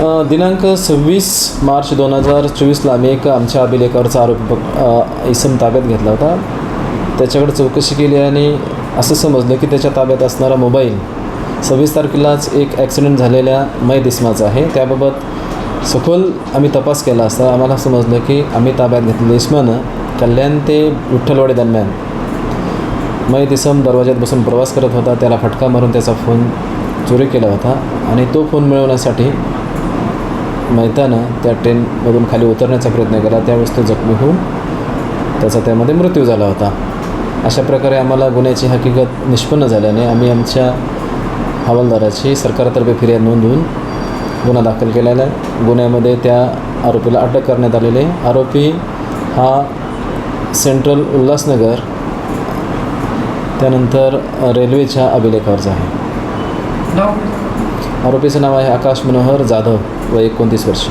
दिनांक सव्वीस मार्च दोन हजार चोवीसला आम्ही एक आमच्या अभिलेखावरचा आरोपी इसम ताब्यात घेतला होता. त्याच्याकडे चौकशी केली आणि असं समजलं की त्याच्या ताब्यात असणारा मोबाईल सव्वीस तारखेलाच एक ॲक्सिडेंट झालेल्या मय दिस्माचा आहे. त्याबाबत सखोल आम्ही तपास केला असता आम्हाला समजलं की आम्ही ताब्यात घेतलेल्या इस्मानं कल्याण ते विठ्ठलवाडी दरम्यान मयत दिसम दरवाज्यात बसून प्रवास करत होता. त्याला फटका मारून त्याचा फोन चोरी केला होता आणि तो फोन मिळवण्यासाठी मैतानं त्या ट्रेनमधून खाली उतरण्याचा प्रयत्न केला. त्यावेळेस तो जखमी होऊन त्याचा त्यामध्ये मृत्यू झाला होता. अशा प्रकारे आम्हाला गुन्ह्याची हकीकत निष्पन्न झाल्याने आम्ही आमच्या हवालदाराची सरकारतर्फे फिर्याद नोंदवून गुन्हा दाखल केलेला आहे. गुन्ह्यामध्ये त्या आरोपीला अटक करण्यात आलेली आहे. आरोपी हा सेंट्रल उल्हासनगर त्यानंतर रेल्वेच्या अभिलेखावरचा आहे. आरोपीचं नाव आहे आकाश मनोहर जाधव व एकोणतीस वर्ष.